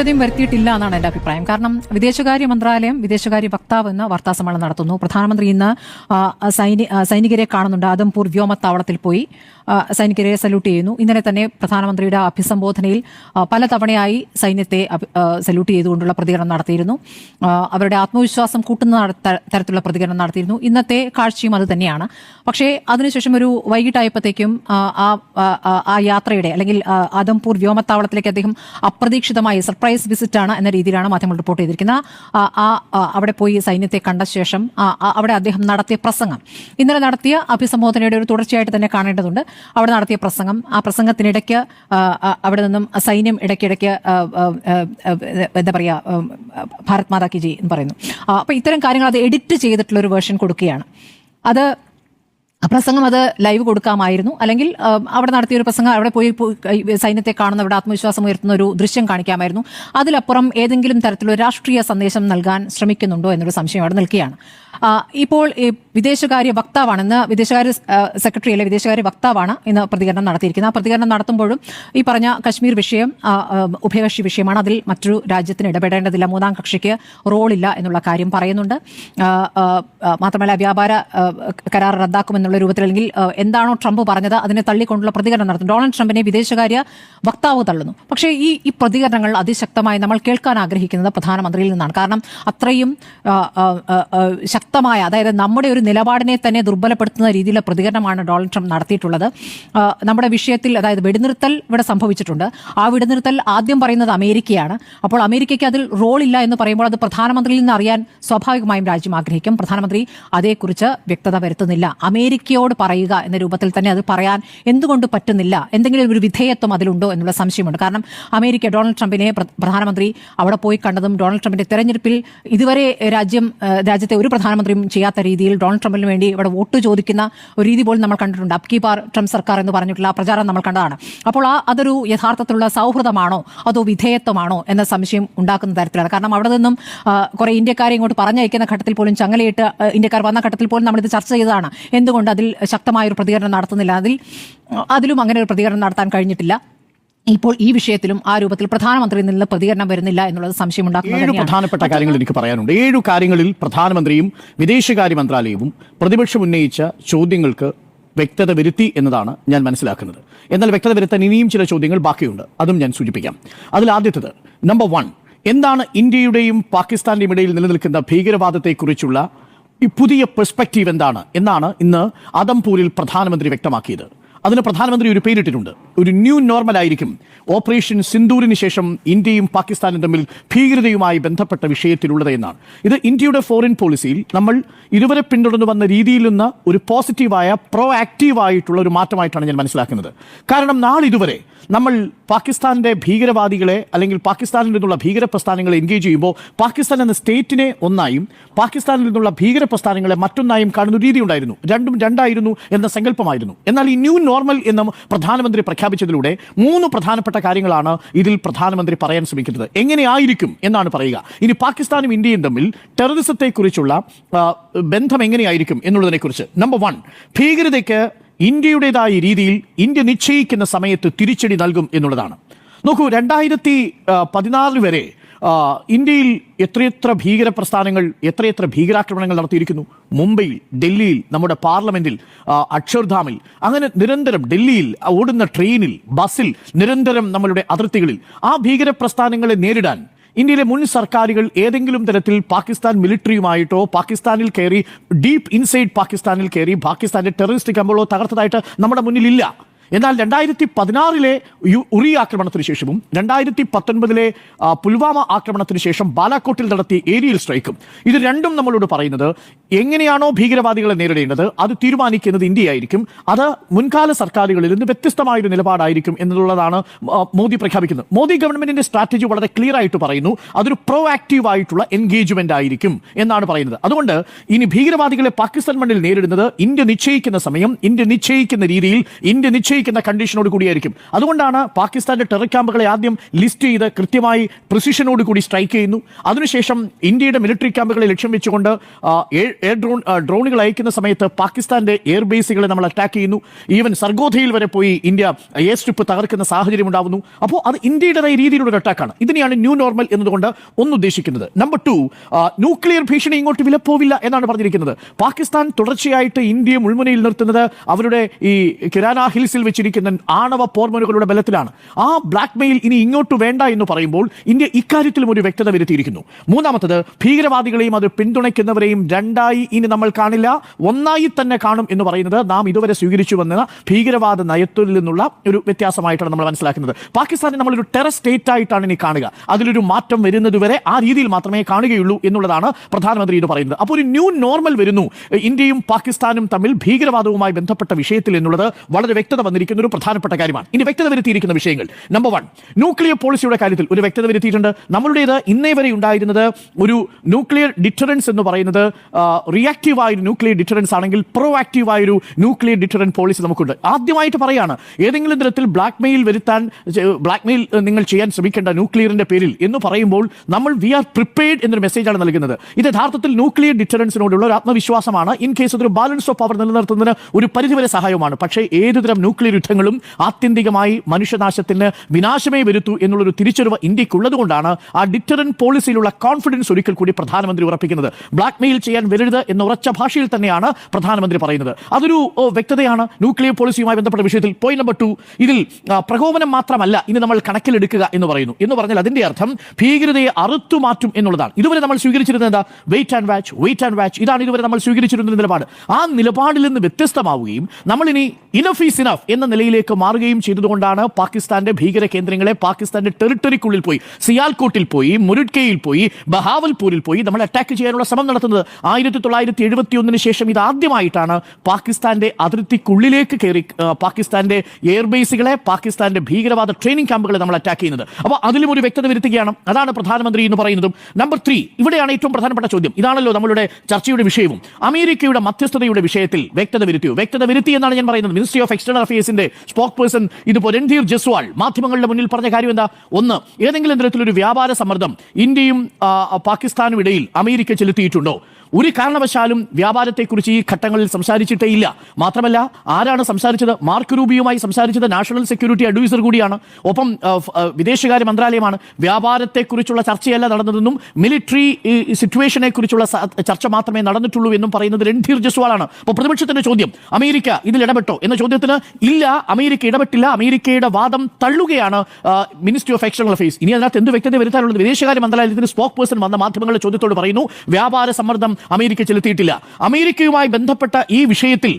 വ്യക്തതയും വരുത്തിയിട്ടില്ല എന്നാണ് എന്റെ അഭിപ്രായം. കാരണം വിദേശകാര്യ മന്ത്രാലയം വിദേശകാര്യ വക്താവ് എന്ന വാർത്താ സമ്മേളനം നടത്തുന്നു. പ്രധാനമന്ത്രി ഇന്ന് സൈനികരെ കാണുന്നുണ്ട്. ആദംപൂർ വ്യോമത്താവളത്തിൽ പോയി സൈനികരെ സല്യൂട്ട് ചെയ്യുന്നു. ഇന്നലെ തന്നെ പ്രധാനമന്ത്രിയുടെ അഭിസംബോധനയിൽ പലതവണയായി സൈന്യത്തെ സല്യൂട്ട് ചെയ്തുകൊണ്ടുള്ള പ്രതികരണം നടത്തിയിരുന്നു. അവരുടെ ആത്മവിശ്വാസം കൂട്ടുന്ന തരത്തിലുള്ള പ്രതികരണം നടത്തിയിരുന്നു. ഇന്നത്തെ കാഴ്ചയും അത് തന്നെയാണ്. പക്ഷേ അതിനുശേഷം ഒരു വൈകിട്ടായപ്പോഴത്തേക്കും ആ, യാത്രയുടെ അല്ലെങ്കിൽ ആദംപൂർ വ്യോമത്താവളത്തിലേക്ക് അദ്ദേഹം അപ്രതീക്ഷിതമായി സർപ്രൈസ് വിസിറ്റ് ആണ് എന്ന രീതിയിലാണ് മാധ്യമങ്ങൾ റിപ്പോർട്ട് ചെയ്തിരിക്കുന്നത്. ആ അവിടെ പോയി സൈന്യത്തെ കണ്ട ശേഷം അവിടെ അദ്ദേഹം നടത്തിയ പ്രസംഗം. ഇന്നലെ നടത്തിയ അഭിസംബോധനയുടെ ഒരു തുടർച്ചയായിട്ട് തന്നെ കാണേണ്ടതുണ്ട്. അവിടെ നടത്തിയ പ്രസംഗം ആ പ്രസംഗത്തിനിടയ്ക്ക് അവിടെ നിന്നും സൈന്യം ഇടയ്ക്കിടയ്ക്ക് എന്താ പറയുക ഭാരത് മാതാ കി ജി എന്ന് പറയുന്നു. അപ്പോൾ അപ്പൊ ഇത്തരം കാര്യങ്ങൾ അത് എഡിറ്റ് ചെയ്തിട്ടുള്ള ഒരു വേർഷൻ കൊടുക്കുകയാണ്. അത് പ്രസംഗം അത് ലൈവ് കൊടുക്കാമായിരുന്നു. അല്ലെങ്കിൽ അവിടെ നടത്തിയ ഒരു പ്രസംഗം അവിടെ പോയി സൈന്യത്തെ കാണുന്ന അവിടെ ആത്മവിശ്വാസം ഉയർത്തുന്ന ഒരു ദൃശ്യം കാണിക്കാമായിരുന്നു. അതിലപ്പുറം ഏതെങ്കിലും തരത്തിലുള്ള രാഷ്ട്രീയ സന്ദേശം നൽകാൻ ശ്രമിക്കുന്നുണ്ടോ എന്നൊരു സംശയം അവിടെ നിൽക്കുകയാണ്. ഇപ്പോൾ വിദേശകാര്യ വക്താവാണ് ഇന്ന് വിദേശകാര്യ സെക്രട്ടറി അല്ലെ വിദേശകാര്യ വക്താവാണ് ഇന്ന് പ്രതികരണം നടത്തിയിരിക്കുന്നത്. ആ പ്രതികരണം നടത്തുമ്പോഴും ഈ പറഞ്ഞ കശ്മീർ വിഷയം ഉഭയകക്ഷി വിഷയമാണ്. അതിൽ മറ്റൊരു രാജ്യത്തിന് ഇടപെടേണ്ടതില്ല. മൂന്നാം കക്ഷിക്ക് റോളില്ല എന്നുള്ള കാര്യം പറയുന്നുണ്ട്. മാത്രമല്ല വ്യാപാര കരാർ റദ്ദാക്കുമെന്നുള്ള രൂപത്തിൽ അല്ലെങ്കിൽ എന്താണോ ട്രംപ് പറഞ്ഞത് അതിനെ തള്ളിക്കൊണ്ടുള്ള പ്രതികരണം നടത്തും ഡൊണാൾഡ് ട്രംപിനെ വിദേശകാര്യ വക്താവ് തള്ളുന്നു. പക്ഷേ ഈ ഈ പ്രതികരണങ്ങൾ അതിശക്തമായി നമ്മൾ കേൾക്കാൻ ആഗ്രഹിക്കുന്നത് പ്രധാനമന്ത്രിയിൽ നിന്നാണ്. കാരണം അത്രയും ശക്തമായ അതായത് നമ്മുടെ ഒരു നിലപാടിനെ തന്നെ ദുർബലപ്പെടുത്തുന്ന രീതിയിലുള്ള പ്രതികരണമാണ് ഡൊണാൾഡ് ട്രംപ് നടത്തിയിട്ടുള്ളത്. നമ്മുടെ വിഷയത്തിൽ അതായത് വെടിനിർത്തൽ ഇവിടെ സംഭവിച്ചിട്ടുണ്ട്. ആ വെടിനിർത്തൽ ആദ്യം പറയുന്നത് അമേരിക്കയാണ്. അപ്പോൾ അമേരിക്കയ്ക്ക് അതിൽ റോൾ ഇല്ല എന്ന് പറയുമ്പോൾ അത് പ്രധാനമന്ത്രിയിൽ നിന്ന് അറിയാൻ സ്വാഭാവികമായും രാജ്യം ആഗ്രഹിക്കും. പ്രധാനമന്ത്രി അതേക്കുറിച്ച് വ്യക്തത വരുത്തുന്നില്ല. അമേരിക്കയോട് പറയുക എന്ന രൂപത്തിൽ തന്നെ അത് പറയാൻ എന്തുകൊണ്ട് പറ്റുന്നില്ല? എന്തെങ്കിലും ഒരു വിധേയത്വം അതിലുണ്ടോ എന്നുള്ള സംശയമുണ്ട്. കാരണം അമേരിക്ക ഡൊണാൾഡ് ട്രംപിനെ പ്രധാനമന്ത്രി അവിടെ പോയി കണ്ടതും ഡൊണാൾഡ് ട്രംപിന്റെ തെരഞ്ഞെടുപ്പിൽ ഇതുവരെ രാജ്യം രാജ്യത്തെ ഒരു പ്രധാനമന്ത്രിയും ചെയ്യാത്ത രീതിയിൽ ഡൊണാൾഡ് ട്രംപിന് വേണ്ടി ഇവിടെ വോട്ട് ചോദിക്കുന്ന ഒരു രീതി പോലും നമ്മൾ കണ്ടിട്ടുണ്ട്. അബ്കി പാർ ട്രംപ് സർക്കാർ എന്ന് പറഞ്ഞിട്ടുള്ള പ്രചാരം നമ്മൾ കണ്ടതാണ്. അപ്പോൾ ആ അതൊരു യഥാർത്ഥത്തിലുള്ള സൗഹൃദമാണോ? അതോ വിധേയത്വമാണോ? എന്ന സംശയം ഉണ്ടാക്കുന്ന തരത്തിലാണ്. കാരണം അവിടെ നിന്നും കുറെ ഇന്ത്യക്കാരെ ഇങ്ങോട്ട് പറഞ്ഞയക്കുന്ന ഘട്ടത്തിൽ പോലും ചങ്ങലയിട്ട് ഇന്ത്യക്കാർ വന്ന ഘട്ടത്തിൽ പോലും നമ്മളിത് ചർച്ച ചെയ്തതാണ്. എന്തുകൊണ്ട് അതിൽ ശക്തമായ ഒരു പ്രതികരണം നടത്തുന്നില്ല? അതിൽ അതിലും അങ്ങനെ ഒരു പ്രതികരണം നടത്താൻ കഴിഞ്ഞിട്ടില്ല. ഇപ്പോൾ ഈ വിഷയത്തിലും ആ രൂപത്തിൽ പ്രധാനമന്ത്രിയിൽ നിന്ന് പ്രതികരണം വരുന്നില്ല എന്നുള്ളത് സംശയം ഏഴ് ഉണ്ടാക്കുന്നത് പ്രധാനപ്പെട്ട കാര്യങ്ങൾ എനിക്ക് പറയാനുണ്ട്. ഏഴു കാര്യങ്ങളിൽ പ്രധാനമന്ത്രിയും വിദേശകാര്യ മന്ത്രാലയവും പ്രതിപക്ഷം ഉന്നയിച്ച ചോദ്യങ്ങൾക്ക് വ്യക്തത വരുത്തി എന്നതാണ് ഞാൻ മനസ്സിലാക്കുന്നത്. എന്നാൽ വ്യക്തത വരുത്താൻ ഇനിയും ചില ചോദ്യങ്ങൾ ബാക്കിയുണ്ട്. അതും ഞാൻ സൂചിപ്പിക്കാം. അതിൽ ആദ്യത്തത് നമ്പർ വൺ എന്താണ് ഇന്ത്യയുടെയും പാകിസ്ഥാന്റെയും ഇടയിൽ നിലനിൽക്കുന്ന ഭീകരവാദത്തെക്കുറിച്ചുള്ള ഈ പുതിയ പെർസ്പെക്റ്റീവ് എന്താണ്? എന്നാണ് ഇന്ന് അദംപൂരിൽ പ്രധാനമന്ത്രി വ്യക്തമാക്കിയത്. അതിന് പ്രധാനമന്ത്രി ഒരു പേരിട്ടിട്ടുണ്ട്. ഒരു ന്യൂ നോർമൽ ആയിരിക്കും. ഓപ്പറേഷൻ സിന്ദൂരിന് ശേഷം ഇന്ത്യയും പാകിസ്ഥാനും തമ്മിൽ ഭീകരതയുമായി ബന്ധപ്പെട്ട വിഷയത്തിലുള്ളത് എന്നാണ്. ഇത് ഇന്ത്യയുടെ ഫോറിൻ പോളിസിയിൽ നമ്മൾ ഇതുവരെ പിന്തുടർന്നു വന്ന രീതിയിൽ നിന്ന് ഒരു പോസിറ്റീവായ പ്രോ ആക്റ്റീവായിട്ടുള്ള ഒരു മാറ്റമായിട്ടാണ് ഞാൻ മനസ്സിലാക്കുന്നത്. കാരണം നാളിതുവരെ നമ്മൾ പാകിസ്ഥാന്റെ ഭീകരവാദികളെ അല്ലെങ്കിൽ പാകിസ്ഥാനിൽ നിന്നുള്ള ഭീകര പ്രസ്ഥാനങ്ങളെ എൻഗേജ് ചെയ്യുമ്പോൾ പാകിസ്ഥാൻ എന്ന സ്റ്റേറ്റിനെ ഒന്നായും പാകിസ്ഥാനിൽ നിന്നുള്ള ഭീകര പ്രസ്ഥാനങ്ങളെ മറ്റൊന്നായും കാണുന്ന രീതി ഉണ്ടായിരുന്നു. രണ്ടും രണ്ടായിരുന്നു എന്ന സങ്കല്പമായിരുന്നു. എന്നാൽ ഈ ന്യൂ നോർമൽ എന്ന പ്രധാനമന്ത്രി പ്രഖ്യാപിച്ചതിലൂടെ മൂന്ന് പ്രധാനപ്പെട്ട കാര്യങ്ങളാണ് ഇതിൽ പ്രധാനമന്ത്രി പറയാൻ ശ്രമിക്കുന്നത്. എങ്ങനെയായിരിക്കും എന്നാണ് പറയുക. ഇനി പാകിസ്ഥാനും ഇന്ത്യയും തമ്മിൽ ടെററിസത്തെക്കുറിച്ചുള്ള ബന്ധം എങ്ങനെയായിരിക്കും എന്നുള്ളതിനെക്കുറിച്ച്. നമ്പർ വൺ ഭീകരതയ്ക്ക് ഇന്ത്യയുടേതായ രീതിയിൽ ഇന്ത്യ നിശ്ചയിക്കുന്ന സമയത്ത് തിരിച്ചടി നൽകും എന്നുള്ളതാണ്. നോക്കൂ രണ്ടായിരത്തി പതിനാറ് വരെ ഇന്ത്യയിൽ എത്രയെത്ര ഭീകര പ്രസ്ഥാനങ്ങൾ എത്രയെത്ര ഭീകരാക്രമണങ്ങൾ നടത്തിയിരിക്കുന്നു? മുംബൈയിൽ ഡൽഹിയിൽ നമ്മുടെ പാർലമെന്റിൽ അക്ഷർധാമിൽ. അങ്ങനെ നിരന്തരം ഡൽഹിയിൽ ഓടുന്ന ട്രെയിനിൽ ബസ്സിൽ നിരന്തരം നമ്മളുടെ അതിർത്തികളിൽ. ആ ഭീകര പ്രസ്ഥാനങ്ങളെ നേരിടാൻ ഇന്ത്യയിലെ മുൻ സർക്കാരുകൾ ഏതെങ്കിലും തരത്തിൽ പാകിസ്ഥാൻ മിലിറ്ററിയുമായിട്ടോ പാകിസ്ഥാനിൽ കയറി ഡീപ്പ് ഇൻസൈഡ് പാകിസ്ഥാനിൽ കയറി പാകിസ്ഥാന്റെ ടെററിസ്റ്റ് കമ്പോളോ തകർത്തതായിട്ട് നമ്മുടെ മുന്നിലില്ല. എന്നാൽ രണ്ടായിരത്തി പതിനാറിലെ ഉറി ആക്രമണത്തിന് ശേഷവും രണ്ടായിരത്തി പത്തൊൻപതിലെ പുൽവാമ ആക്രമണത്തിന് ശേഷം ബാലാക്കോട്ടിൽ നടത്തിയ ഏരിയൽ സ്ട്രൈക്കും. ഇത് രണ്ടും നമ്മളോട് പറയുന്നത് എങ്ങനെയാണോ ഭീകരവാദികളെ നേരിടേണ്ടത് അത് തീരുമാനിക്കുന്നത് ഇന്ത്യയായിരിക്കും അത് മുൻകാല സർക്കാരുകളിൽ നിന്ന് വ്യത്യസ്തമായൊരു നിലപാടായിരിക്കും എന്നുള്ളതാണ് മോദി പ്രഖ്യാപിക്കുന്നത്. മോദി ഗവൺമെന്റിന്റെ സ്ട്രാറ്റജി വളരെ ക്ലിയർ ആയിട്ട് പറയുന്നു അതൊരു പ്രോ ആക്റ്റീവ് ആയിട്ടുള്ള എൻഗേജ്മെന്റ് ആയിരിക്കും എന്നാണ് പറയുന്നത്. അതുകൊണ്ട് ഇനി ഭീകരവാദികളെ പാകിസ്ഥാൻ മണ്ണിൽ നേരിടുന്നത് ഇന്ത്യ നിശ്ചയിക്കുന്ന സമയം ഇന്ത്യ നിശ്ചയിക്കുന്ന രീതിയിൽ ഇന്ത്യ നിശ്ചയിക്കുന്ന നിശ്ചയിക്കുന്ന കണ്ടീഷനോട് കൂടിയായിരിക്കും. അതുകൊണ്ടാണ് പാകിസ്ഥാന്റെ ടെറർ ക്യാമ്പുകളെ ആദ്യം ലിസ്റ്റ് ചെയ്ത് കൃത്യമായി പ്രിസിഷനോട് കൂടി സ്ട്രൈക്ക് ചെയ്യുന്നു. അതിനുശേഷം ഇന്ത്യയുടെ മിലിറ്ററി ക്യാമ്പുകളെ ലക്ഷ്യം വെച്ചുകൊണ്ട് എയർ ഡ്രോൺ ഡ്രോണുകൾ അയക്കുന്ന സമയത്ത് പാകിസ്ഥാന്റെ എയർ ബേസുകളെ നമ്മൾ അറ്റാക്ക് ചെയ്യുന്നു. ഈവൻ സർഗോധയിൽ വരെ പോയി ഇന്ത്യ എയർ സ്ട്രിപ്പ് തകർക്കുന്ന സാഹചര്യം ഉണ്ടാവുന്നു. അപ്പോൾ അത് ഇന്ത്യയുടേതായ രീതിയിലുള്ള അറ്റാക്കാണ് ഇതിനെയാണ് ന്യൂ നോർമൽ എന്നതുകൊണ്ട് ഒന്ന് ഉദ്ദേശിക്കുന്നത് നമ്പർ ടു ന്യൂക്ലിയർ ഭീഷണി ഇങ്ങോട്ട് വിലപ്പോവില്ല എന്നാണ് പറഞ്ഞിരിക്കുന്നത്. പാകിസ്ഥാൻ തുടർച്ചയായിട്ട് ഇന്ത്യയെ മുൾമുനയിൽ നിർത്തുന്നത് അവരുടെ ഈ കിരാന ഹിൽസിൽ വെച്ചിരിക്കുന്ന ആണവ പോർമനുകളുടെ ബലത്തിലാണ്. ആ ബ്ലാക്ക് മെയിൽ ഇനി ഇങ്ങോട്ട് വേണ്ട എന്ന് പറയുമ്പോൾ ഇന്ത്യ ഇക്കാര്യത്തിലും ഒരു വ്യക്തത വരുത്തിയിരിക്കുന്നു. മൂന്നാമത്തത് ഭീകരവാദികളെയും അത് പിന്തുണയ്ക്കുന്നവരെയും രണ്ടായി ഇനി നമ്മൾ കാണില്ല. ഒന്നായി തന്നെ കാണും എന്ന് പറയുന്നത് നാം ഇതുവരെ സ്വീകരിച്ചു വന്ന ഭീകരവാദ നയത്തിൽ നിന്നുള്ള ഒരു വ്യത്യാസമായിട്ടാണ് നമ്മൾ മനസ്സിലാക്കുന്നത്. പാകിസ്ഥാനെ നമ്മളൊരു ടെറർ സ്റ്റേറ്റ് ആയിട്ടാണ് ഇനി കാണുക. അതിലൊരു മാറ്റം വരുന്നതുവരെ ആ രീതിയിൽ മാത്രമേ കാണുകയുള്ളൂ എന്നുള്ളതാണ് പ്രധാനമന്ത്രി ഇത് പറയുന്നത്. അപ്പോൾ ഒരു ന്യൂ നോർമൽ വരുന്നു. ഇന്ത്യയും പാകിസ്ഥാനും തമ്മിൽ ഭീകരവാദവുമായി ബന്ധപ്പെട്ട വിഷയത്തിൽ എന്നുള്ളത് വളരെ വ്യക്തത വന്നിരിക്കുന്ന. ഒരു പ്രധാനപ്പെട്ട കാര്യമാണ്. ഇനി വ്യക്തത വരുത്തിയിരിക്കുന്ന വിഷയങ്ങൾ. നമ്പർ വൺ ന്യൂക്ലിയർ പോളിസിയുടെ കാര്യത്തിൽ ഒരു വ്യക്തത വരുത്തിയിട്ടുണ്ട്. നമ്മളുടേത് ഇന്നേ വരെ ഉണ്ടായിരുന്നത് ഒരു ന്യൂക്ലിയർ ഡിറ്ററൻസ് എന്ന് പറയുന്നത് റിയാക്റ്റീവ് ആയ ഒരു ന്യൂക്ലിയർ ഡിറ്ററൻസ് ആണെങ്കിൽ പ്രോ ആക്റ്റീവ് ആയ ഒരു ന്യൂക്ലിയർ ഡിറ്ററന്റ് പോളിസി നമുക്കുണ്ട്. ആദ്യമായിട്ട് പറയാണ് ഏതെങ്കിലും തരത്തിൽ ബ്ലാക്ക് മെയിൽ വരുത്താൻ ബ്ലാക്ക് മെയിൽ നിങ്ങൾ ചെയ്യാൻ ശ്രമിക്കേണ്ട ന്യൂക്ലിയറിന്റെ പേരിൽ എന്ന് പറയുമ്പോൾ നമ്മൾ വി ആർ പ്രിപ്പയർഡ് എന്നൊരു മെസ്സേജാണ് നൽകുന്നത്. ഇത് യഥാർത്ഥത്തിൽ ന്യൂക്ലിയർ ഡിറ്ററൻസിനോടുള്ള ഒരു ആത്മവിശ്വാസമാണ്. ഇൻ കേസ് ഒരു ബാലൻസ് ഓഫ് പവർ നിലനിർത്തുന്നതിന് ഒരു പരിധിവരെ സഹായമാണ് പക്ഷേ ഏതുതരം ന്യൂക്ലിയർ യുദ്ധങ്ങളും ആത്യന്തികമായി മനുഷ്യനാശത്തിന് വിനാശമേ വരുത്തൂ എന്നുള്ളൊരു തിരിച്ചറിവ് ഇന്ത്യക്കുള്ളതുകൊണ്ടാണ് ആ ഡിറ്ററൻ പോളിസിയിലുള്ള കോൺഫിഡൻസ് ഒരിക്കൽ കൂടി പ്രധാനമന്ത്രി ഉറപ്പിക്കുന്നത്. ബ്ലാക്ക് മെയിൽ ചെയ്യാൻ വരരുത് എന്ന ഉറച്ച ഭാഷയിൽ തന്നെയാണ് പ്രധാനമന്ത്രി പറയുന്നത്. അതൊരു വ്യക്തതയാണ്. ന്യൂക്ലിയർ പോളിസിയുമായി ബന്ധപ്പെട്ട വിഷയത്തിൽ പോയിന്റ് നമ്പർ ടു ഇതിൽ പ്രകോപനം മാത്രമല്ല ഇനി നമ്മൾ കണക്കിലെടുക്കുക എന്ന് പറയുന്നു. എന്ന് പറഞ്ഞാൽ അതിന്റെ അർത്ഥം ഭീകരതയെ അറുത്തു മാറ്റും എന്നുള്ളതാണ്. ഇതുവരെ നമ്മൾ സ്വീകരിച്ചിരുന്നത് എന്താ? Wait and watch wait and watch ഇതാണ് ഇതുവരെ നമ്മൾ സ്വീകരിച്ചിരുന്ന നിലപാട്. ആ നിലപാടിൽ നിന്ന് വ്യത്യസ്തമാവുകയും നമ്മൾ ഇനി ഇനഫ് ഈസ് ഇനഫ് എന്ന നിലയിലേക്ക് മാറുകയും ചെയ്തതുകൊണ്ടാണ് പാകിസ്ഥാന്റെ ഭീകര കേന്ദ്രങ്ങളെ പാകിസ്ഥാന്റെ ടെറിട്ടറിക്കുള്ളിൽ പോയി സിയാൽകോട്ടിൽ പോയി മുരുഡ്കയിൽ പോയി ബഹാവൽപൂരിൽ പോയി നമ്മൾ അറ്റാക്ക് ചെയ്യാനുള്ള ശ്രമം നടത്തുന്നത്. ആയിരത്തി തൊള്ളായിരത്തി എഴുപത്തി ഒന്നിന് ശേഷം ഇത് ആദ്യമായിട്ടാണ് പാകിസ്ഥാന്റെ അതിർത്തിക്കുള്ളിലേക്ക് കയറി പാകിസ്ഥാന്റെ എയർബേസുകളെ പാകിസ്ഥാന്റെ ഭീകരവാദ ട്രെയിനിങ് ക്യാമ്പുകളെ നമ്മൾ അറ്റാക്ക് ചെയ്യുന്നത്. അപ്പോൾ അതിലും ഒരു വ്യക്തത വരുത്തുകയാണ്. അതാണ് പ്രധാനമന്ത്രി എന്ന് പറയുന്നതും. നമ്പർ ത്രീ ഇവിടെയാണ് ഏറ്റവും പ്രധാനപ്പെട്ട ചോദ്യം. ഇതാണല്ലോ നമ്മളുടെ ചർച്ചയുടെ വിഷയവും. അമേരിക്കയുടെ മധ്യസ്ഥതയുടെ വിഷയത്തിൽ വ്യക്തത വരുത്തിയോ? വ്യക്തത വരുത്തി എന്നാണ് ഞാൻ പറയുന്നത്. മിനിസ്ട്രി ഓഫ് എക്സ്റ്റേണൽ അഫയേഴ്സിന്റെ സ്പോക്ക് പേഴ്സൺ ഇതിപ്പോ രൺധീർ ജസ്വാൾ മാധ്യമങ്ങളുടെ മുന്നിൽ പറഞ്ഞ കാര്യം എന്താ? ഒന്ന് ഏതെങ്കിലും തരത്തിലൊരു വ്യാപാര സമ്മർദ്ദം ഇന്ത്യയും പാകിസ്ഥാനും ഇടയിൽ അമേരിക്ക ചെലുത്തിയിട്ടുണ്ടോ? ഒരു കാരണവശാലും വ്യാപാരത്തെക്കുറിച്ച് ഈ ഘട്ടങ്ങളിൽ സംസാരിച്ചിട്ടേ ഇല്ല. മാത്രമല്ല ആരാണ് സംസാരിച്ചത്? മാർക്ക് റൂബിയുമായി സംസാരിച്ചത് നാഷണൽ സെക്യൂരിറ്റി അഡ്വൈസർ കൂടിയാണ്. ഒപ്പം വിദേശകാര്യ മന്ത്രാലയമാണ്. വ്യാപാരത്തെക്കുറിച്ചുള്ള ചർച്ചയല്ല നടന്നതെന്നും മിലിറ്ററി സിറ്റുവേഷനെ കുറിച്ചുള്ള ചർച്ച മാത്രമേ നടന്നിട്ടുള്ളൂ എന്നും പറയുന്നത് രൺധീർ ജസ്വാളാണ് അപ്പോൾ പ്രതിപക്ഷത്തിന്റെ ചോദ്യം അമേരിക്ക ഇതിൽ ഇടപെട്ടോ? എന്ന ചോദ്യത്തിന് ഇല്ല അമേരിക്ക ഇടപെട്ടില്ല. അമേരിക്കയുടെ വാദം തള്ളുകയാണ് മിനിസ്ട്രി ഓഫ് എക്സ്റ്റേണൽ അഫയേഴ്സ് ഇനി അതിനകത്ത് എന്ത് വ്യക്തത വരുത്താനുള്ളത്? വിദേശകാര്യ മന്ത്രാലയത്തിന് സ്പോക്ക് പേഴ്സൺ വന്ന മാധ്യമങ്ങളുടെ ചോദ്യത്തോട് പറയുന്നു വ്യാപാര സമ്മർദ്ദം അമേരിക്ക ചെലുത്തിയിട്ടില്ല. അമേരിക്കയുമായി ബന്ധപ്പെട്ട ഈ വിഷയത്തിൽ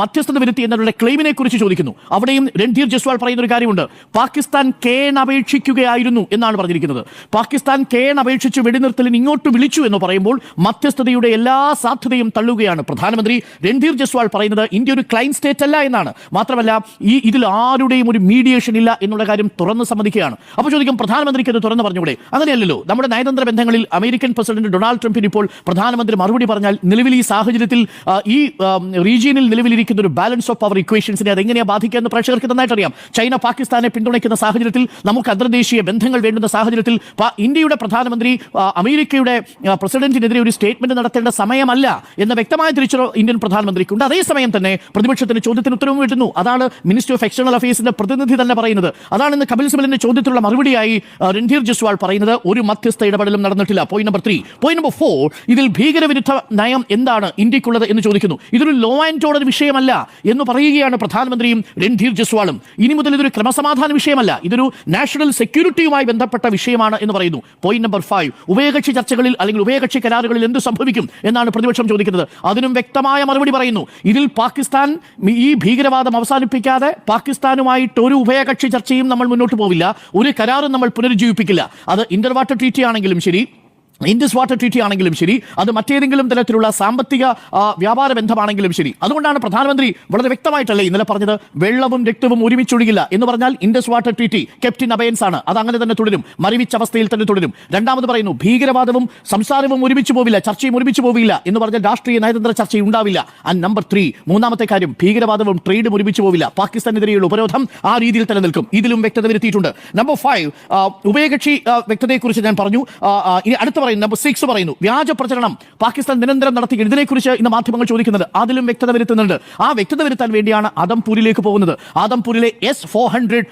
മധ്യസ്ഥത വരുത്തി എന്നവരുടെ ക്ലെയിമിനെ കുറിച്ച് ചോദിക്കുന്നു. അവിടെയും രൺധീർ ജസ്വാൾ പറയുന്ന ഒരു കാര്യമുണ്ട്. പാകിസ്ഥാൻ കേൺ അപേക്ഷിക്കുകയായിരുന്നു എന്നാണ് പറഞ്ഞിരിക്കുന്നത്. പാകിസ്ഥാൻ കേൺ അപേക്ഷിച്ച് വെടിനിർത്തലിന് ഇങ്ങോട്ട് വിളിച്ചു എന്ന് പറയുമ്പോൾ മധ്യസ്ഥതയുടെ എല്ലാ സാധ്യതയും തള്ളുകയാണ്. പ്രധാനമന്ത്രി രൺധീർ ജസ്വാൾ പറയുന്നത് ഇന്ത്യ ഒരു ക്ലൈൻ സ്റ്റേറ്റ് അല്ല എന്നാണ്. മാത്രമല്ല ഈ ഇതിൽ ആരുടെയും ഒരു മീഡിയേഷൻ ഇല്ല എന്നുള്ള കാര്യം തുറന്ന് സമ്മതിക്കുകയാണ്. അപ്പോൾ ചോദിക്കും പ്രധാനമന്ത്രിക്ക് അത് തുറന്ന് പറഞ്ഞുകൂടെ അങ്ങനെയല്ലല്ലോ. നമ്മുടെ നയതന്ത്ര ബന്ധങ്ങളിൽ അമേരിക്കൻ പ്രസിഡന്റ് ഡൊണാൾഡ് ട്രംപിന് ഇപ്പോൾ പ്രധാനമന്ത്രി മറുപടി പറഞ്ഞാൽ നിലവിൽ ഈ സാഹചര്യത്തിൽ ഈ റീജിയനിൽ നിലവിലിരിക്കുന്ന ഒരു ബാലൻസ് ഓഫ് പവർ ഇക്വേഷൻസിനെ അതെങ്ങനെയാണ് ബാധിക്കുക എന്ന് പ്രേക്ഷകർക്ക് നന്നായിട്ട് അറിയാം ചൈന പാകിസ്ഥാനെ പിന്തുണയ്ക്കുന്ന സാഹചര്യത്തിൽ നമുക്ക് അന്തർദേശീയ ബന്ധങ്ങൾ വേണ്ടുന്ന സാഹചര്യത്തിൽ ഇന്ത്യയുടെ പ്രധാനമന്ത്രി അമേരിക്കയുടെ പ്രസിഡന്റിനെതിരെ ഒരു സ്റ്റേറ്റ്മെന്റ് നടത്തേണ്ട സമയമല്ല എന്ന വ്യക്തമായ തിരിച്ചറിവ് ഇന്ത്യൻ പ്രധാനമന്ത്രിക്കുണ്ട്. അതേസമയം തന്നെ പ്രതിപക്ഷത്തിന് ചോദ്യത്തിന് ഉത്തരവും കിട്ടുന്നു അതാണ് മിനിസ്റ്റർ ഓഫ് എക്സ്റ്റേണൽ അഫയേഴ്സിന്റെ പ്രതിനിധി തന്നെ പറയുന്നത്. അതാണ് ഇന്ന് കപിൽ സിബലിന്റെ ചോദ്യത്തിലുള്ള മറുപടിയായി രൺധീർ ജസ്വാൾ പറയുന്നത്. ഒരു മധ്യസ്ഥ ഇടപെടലും നടന്നിട്ടില്ല. Point number three point number four ഇതിൽ ഭീകരവിരുദ്ധ നയം എന്താണ് ഇന്ത്യക്കുള്ളത് എന്ന് ചോദിക്കുന്നു. ഇതൊരു ലോ ആൻഡ് ഓർഡർ വിഷയമല്ല എന്ന് പറയുകയാണ് പ്രധാനമന്ത്രിയും രൺധീർ ജസ്വാളും ഇനി മുതൽ ഇതൊരു ക്രമസമാധാന വിഷയമല്ല. ഇതൊരു നാഷണൽ സെക്യൂരിറ്റിയുമായി ബന്ധപ്പെട്ട വിഷയമാണ് എന്ന് പറയുന്നു. പോയിന്റ് നമ്പർ ഫൈവ് ഉഭയകക്ഷി ചർച്ചകളിൽ അല്ലെങ്കിൽ ഉഭയകക്ഷി കരാറുകളിൽ എന്ത് സംഭവിക്കും എന്നാണ് പ്രതിപക്ഷം ചോദിക്കുന്നത്. അതിനും വ്യക്തമായ മറുപടി പറയുന്നു. ഇതിൽ പാകിസ്ഥാൻ ഈ ഭീകരവാദം അവസാനിപ്പിക്കാതെ പാകിസ്ഥാനുമായിട്ട് ഒരു ഉഭയകക്ഷി ചർച്ചയും നമ്മൾ മുന്നോട്ട് പോവില്ല. ഒരു കരാറും നമ്മൾ പുനരുജ്ജീവിപ്പിക്കില്ല. അത് ഇന്റർവാട്ടർ ട്രീറ്റി ആണെങ്കിലും ശരി ഇൻഡസ് വാട്ടർ ട്രീറ്റി ആണെങ്കിലും ശരി. അത് മറ്റേതെങ്കിലും തരത്തിലുള്ള സാമ്പത്തിക വ്യാപാര ബന്ധമാണെങ്കിലും ശരി. അതുകൊണ്ടാണ് പ്രധാനമന്ത്രി വളരെ വ്യക്തമായിട്ടല്ലേ ഇന്നലെ പറഞ്ഞത് വെള്ളവും രക്തവും ഒരുമിച്ചൊഴുകില്ല എന്ന് പറഞ്ഞാൽ Indus water treaty kept in abeyance ആണ്. അത് അങ്ങനെ തന്നെ തുടരും. മരവിച്ച അവസ്ഥയിൽ തന്നെ തുടരും. രണ്ടാമത് പറയുന്നു ഭീകരവാദവും സംസാരവും ഒരുമിച്ച് പോവില്ല ചർച്ചയും ഒരുമിച്ച് പോവില്ല എന്ന് പറഞ്ഞാൽ രാഷ്ട്രീയ നയതന്ത്ര ചർച്ച ഉണ്ടാവില്ല. ആൻഡ് നമ്പർ ത്രീ മൂന്നാമത്തെ കാര്യം ഭീകരവാദവും ട്രേഡും ഒരുമിച്ച് പോവില്ല. പാകിസ്ഥാനെതിരെയുള്ള ഉപരോധം ആ രീതിയിൽ തന്നെ നിൽക്കും. ഇതിലും വ്യക്തത വരുത്തിയിട്ടുണ്ട്. നമ്പർ ഫൈവ് ഉഭയകക്ഷി വ്യക്തതയെക്കുറിച്ച് ഞാൻ പറഞ്ഞു. ഇനി അടുത്ത പറയുന്നു നമ്പർ സിക്സ് പറയുന്നു വ്യാജ പ്രചരണം പാകിസ്ഥാൻ നിരന്തരം നടത്തി ഇതിനെക്കുറിച്ച് ഇന്ന് മാധ്യമങ്ങൾ ചോദിക്കുന്നത് അതിലും വ്യക്തത വരുത്തുന്നുണ്ട്. ആ വ്യക്തത വരുത്താൻ വേണ്ടിയാണ് ആദംപൂരിലേക്ക് പോകുന്നത്. ആദംപൂരിലെ എസ് ഫോർ ഹൺഡ്രഡ്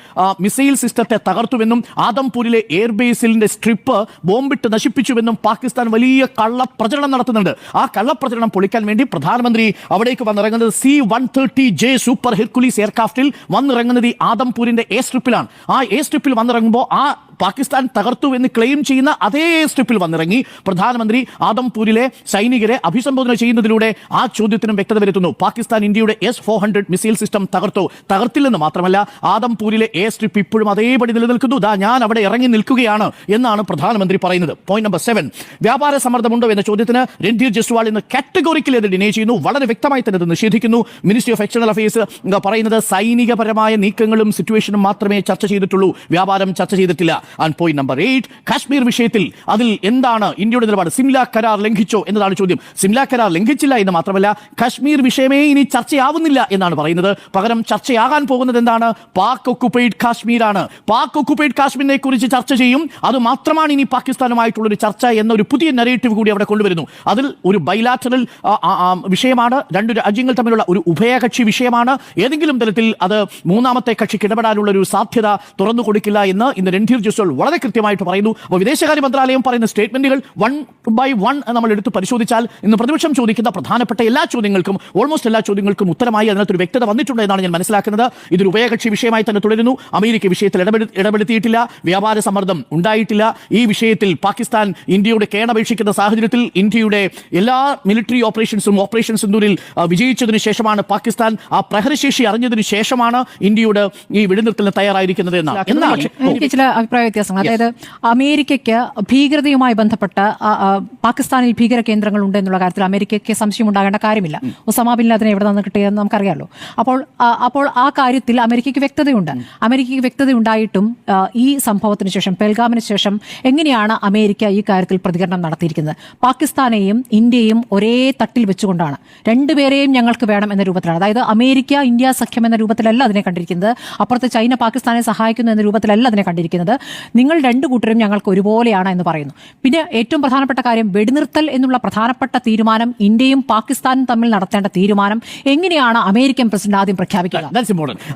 മിസൈൽ സിസ്റ്റത്തെ തകർത്തുവെന്നും ആദംപൂരിലെ എയർബേസിന്റെ സ്ട്രിപ്പ് ബോംബിട്ട് നശിപ്പിച്ചുവെന്നും പാകിസ്ഥാൻ വലിയ കള്ളപ്രചരണം നടത്തുന്നുണ്ട്. ആ കള്ളപ്രചരണം പൊളിക്കാൻ വേണ്ടി പ്രധാനമന്ത്രി അവിടേക്ക് വന്നിറങ്ങുന്നത് C one thirty J super Hercules എയർക്രാഫ്റ്റിൽ വന്നിറങ്ങുന്നത് ഈ ആദംപൂരിന്റെ എ സ്ട്രിപ്പിലാണ് ആ എ സ്ട്രിപ്പിൽ വന്നിറങ്ങുമ്പോൾ ആ പാകിസ്ഥാൻ തകർത്തു എന്ന് ക്ലെയിം ചെയ്യുന്ന അതേ സ്ട്രിപ്പിൽ വന്നിറങ്ങി പ്രധാനമന്ത്രി ആദംപൂരിലെ സൈനികരെ അഭിസംബോധന ചെയ്യുന്നതിലൂടെ ആ ചോദ്യത്തിനും വ്യക്തത വരുത്തുന്നു. പാകിസ്ഥാൻ ഇന്ത്യയുടെ S four hundred missile system തകർത്തു. തകർത്തില്ലെന്ന് മാത്രമല്ല ആദംപൂരിലെ എയർ സ്ട്രിപ്പ് ഇപ്പോഴും അതേപടി നിലനിൽക്കുന്നു. ദാ ഞാൻ അവിടെ ഇറങ്ങി നിൽക്കുകയാണ് എന്നാണ് പ്രധാനമന്ത്രി പറയുന്നത്. പോയിന്റ് നമ്പർ സെവൻ വ്യാപാര സമ്മർദ്ദമുണ്ടോ എന്ന ചോദ്യത്തിന് രൺധീർ ജസ്വാൾ ഇന്ന് കാറ്റഗോറിക്കലി അത് ഡിനേ ചെയ്യുന്നു. വളരെ വ്യക്തമായി തന്നെ അത് നിഷേധിക്കുന്നു. മിനിസ്ട്രി ഓഫ് എക്സ്റ്റേണൽ അഫയേഴ്സ് പറയുന്നത് സൈനികപരമായ നീക്കങ്ങളും സിറ്റുവേഷനും മാത്രമേ ചർച്ച ചെയ്തിട്ടുള്ളൂ. വ്യാപാരം ചർച്ച ചെയ്തിട്ടില്ല. And point number eight Kashmir വിഷയത്തിൽ അതിൽ എന്താണ് ഇന്ത്യയുടെ നിലപാട്? സിംല കരാർ ലംഘിച്ചോ എന്നതാണ് ചോദ്യം. സിംല കരാർ ലംഘിച്ചില്ല എന്ന് മാത്രമല്ല കശ്മീർ വിഷയമേ ഇനി ചർച്ചയാവുന്നില്ല എന്നാണ് പറയുന്നത്. പകരം ചർച്ചയാകാൻ പോകുന്നത് എന്താണ്? പാക് ഒക്കുപൈഡ് കാശ്മീരാണ്. പാക് ഒക്കുപൈഡ് കാശ്മീരിനെ കുറിച്ച് ചർച്ച ചെയ്യും. അത് മാത്രമാണ് ഇനി പാകിസ്ഥാനുമായിട്ടുള്ള ഒരു ചർച്ച എന്ന ഒരു പുതിയ നെറേറ്റീവ് കൂടി അവിടെ കൊണ്ടുവരുന്നു. അതിൽ ഒരു ബൈലാറ്ററൽ വിഷയമാണ്. രണ്ട് രാജ്യങ്ങൾ തമ്മിലുള്ള ഒരു ഉഭയകക്ഷി വിഷയമാണ്. ഏതെങ്കിലും തരത്തിൽ അത് മൂന്നാമത്തെ കക്ഷിക്ക് ഇടപെടാനുള്ള ഒരു സാധ്യത തുറന്നു കൊടുക്കില്ല എന്ന് ഇന്ന് രൺധീർ ജോസോൾ വളരെ കൃത്യമായിട്ട് പറയുന്നു. അപ്പോൾ വിദേശകാര്യ മന്ത്രാലയം പറയുന്ന സ്റ്റേറ്റ്മെന്റുകൾ വൺ ബൈ വൺ നമ്മൾ എടുത്ത് പരിശോധിച്ചാൽ ഇന്ന് പ്രതിപക്ഷം ചോദിക്കുന്ന പ്രധാനപ്പെട്ട എല്ലാ ചോദ്യങ്ങൾക്കും ഓൾമോസ്റ്റ് എല്ലാ ചോദ്യങ്ങൾക്കും ഉത്തരമായി അതിനകത്തൊരു വ്യക്തത വന്നിട്ടുണ്ട് എന്നാണ് ഞാൻ മനസ്സിലാക്കുന്നത്. ഇതൊരു ഉഭയകക്ഷി വിഷയമായി തന്നെ തുടരുന്നു. അമേരിക്ക വിഷയത്തിൽ ഇടപെടു ഇടപെടുത്തിയിട്ടില്ല. വ്യാപാര സമ്മർദ്ദം ഉണ്ടായിട്ടില്ല. ഈ വിഷയത്തിൽ പാകിസ്ഥാൻ ഇന്ത്യയുടെ കേണപേക്ഷിക്കുന്ന സാഹചര്യത്തിൽ ഇന്ത്യയുടെ എല്ലാ മിലിറ്ററി ഓപ്പറേഷൻസും ഓപ്പറേഷൻ സിന്ദൂരിൽ വിജയിച്ചതിന് ശേഷമാണ് പാകിസ്ഥാൻ ആ പ്രഹരശേഷി അറിഞ്ഞതിന് ശേഷമാണ് ഇന്ത്യയുടെ ഈ വെടിനിർത്തലിന് തയ്യാറായിരിക്കുന്നത് എന്നാണ്. ചില അഭിപ്രായ വ്യത്യാസങ്ങൾ. അതായത് അമേരിക്കയ്ക്ക് ഭീകരതയുമായി ബന്ധപ്പെട്ട് പാകിസ്ഥാനിൽ ഭീകര കേന്ദ്രങ്ങൾ ഉണ്ട് എന്നുള്ള കാര്യത്തിൽ അമേരിക്കയ്ക്ക് സംശയം ഉണ്ടാകേണ്ട കാര്യമില്ല. ഒസാമ ബിൻ എവിടെ നിന്ന് കിട്ടിയെന്ന് നമുക്കറിയാമല്ലോ അപ്പോൾ അപ്പോൾ ആ കാര്യത്തിൽ അമേരിക്കയ്ക്ക് വ്യക്തതയുണ്ട്. അമേരിക്കയ്ക്ക് വ്യക്തത ഉണ്ടായിട്ടും ഈ സംഭവത്തിന് ശേഷം പെൽഗാമിന് ശേഷം എങ്ങനെയാണ് അമേരിക്ക ഈ കാര്യത്തിൽ പ്രതികരണം നടത്തിയിരിക്കുന്നത്? പാകിസ്ഥാനെയും ഇന്ത്യയും ഒരേ തട്ടിൽ വെച്ചുകൊണ്ടാണ്. രണ്ടുപേരെയും ഞങ്ങൾക്ക് വേണം എന്ന രൂപത്തിലാണ്. അതായത് അമേരിക്ക ഇന്ത്യ സഖ്യം എന്ന രൂപത്തിലല്ല അതിനെ കണ്ടിരിക്കുന്നത്. അപ്പുറത്ത് ചൈന പാകിസ്ഥാനെ സഹായിക്കുന്നു എന്ന രൂപത്തിലല്ല അതിനെ കണ്ടിരിക്കുന്നത്. നിങ്ങൾ രണ്ടു കൂട്ടരും ഞങ്ങൾക്ക് ഒരുപോലെയാണ് എന്ന് പറയുന്നു. പിന്നെ ഏറ്റവും പ്രധാനപ്പെട്ട കാര്യം വെടിനിർത്തൽ എന്നുള്ള പ്രധാനപ്പെട്ട തീരുമാനം ഇന്ത്യയും പാകിസ്ഥാനും തമ്മിൽ നടത്തേണ്ട തീരുമാനം എങ്ങനെയാണ് അമേരിക്കൻ പ്രസിഡന്റ് ആദ്യം പ്രഖ്യാപിക്കുക?